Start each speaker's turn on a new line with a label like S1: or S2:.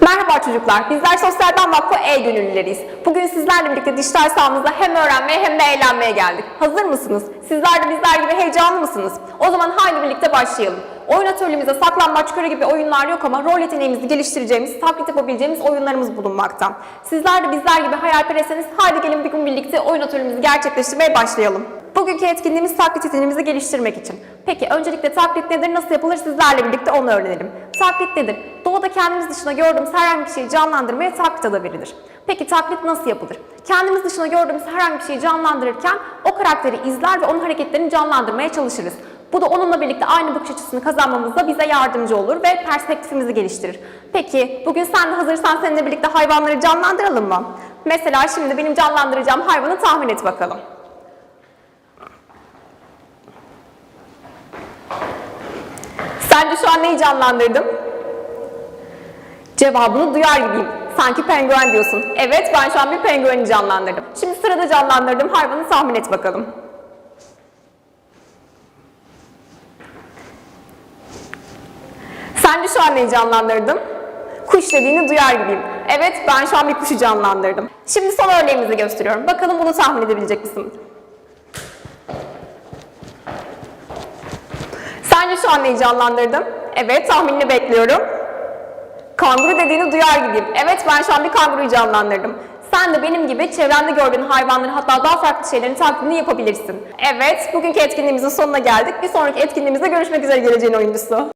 S1: Merhaba çocuklar, bizler Sosyalden Vakfı E-Gönüllüleriyiz. Bugün sizlerle birlikte dijital sahamızda hem öğrenmeye hem de eğlenmeye geldik. Hazır mısınız? Sizler de bizler gibi heyecanlı mısınız? O zaman haydi birlikte başlayalım. Oyun atölyemizde saklambaç, köre gibi oyunlar yok ama rol yeteneğimizi geliştireceğimiz, taklit yapabileceğimiz oyunlarımız bulunmakta. Sizler de bizler gibi hayalperestseniz haydi gelin bir gün birlikte oyun atölyemizi gerçekleştirmeye başlayalım. Bugünkü etkinliğimiz taklit yeteneğimizi geliştirmek için. Peki öncelikle taklit nedir, nasıl yapılır sizlerle birlikte onu öğrenelim. Taklit nedir? Doğada kendimiz dışında gördüğümüz herhangi bir şeyi canlandırmaya taklit adı verilir. Peki taklit nasıl yapılır? Kendimiz dışında gördüğümüz herhangi bir şeyi canlandırırken o karakteri izler ve onun hareketlerini canlandırmaya çalışırız. Bu da onunla birlikte aynı bakış açısını kazanmamızda bize yardımcı olur ve perspektifimizi geliştirir. Peki bugün sen de hazırsan seninle birlikte hayvanları canlandıralım mı? Mesela şimdi benim canlandıracağım hayvanı tahmin et bakalım. Sence şu an neyi canlandırdım? Cevabını duyar gibiyim. Sanki penguen diyorsun. Evet ben şu an bir pengueni canlandırdım. Şimdi sırada canlandırdığım hayvanı tahmin et bakalım. Sence şu an neyi canlandırdım? Kuş dediğini duyar gibiyim. Evet ben şu an bir kuşu canlandırdım. Şimdi son örneğimizi gösteriyorum. Bakalım bunu tahmin edebilecek misin? Sence şu an neyi canlandırdım? Evet tahminini bekliyorum. Kanguru dediğini duyar gibiyim. Evet ben şu an bir kanguruyu canlandırdım. Sen de benim gibi çevrende gördüğün hayvanların hatta daha farklı şeylerin taklidini yapabilirsin. Evet bugünkü etkinliğimizin sonuna geldik. Bir sonraki etkinliğimizde görüşmek üzere geleceğin oyuncusu.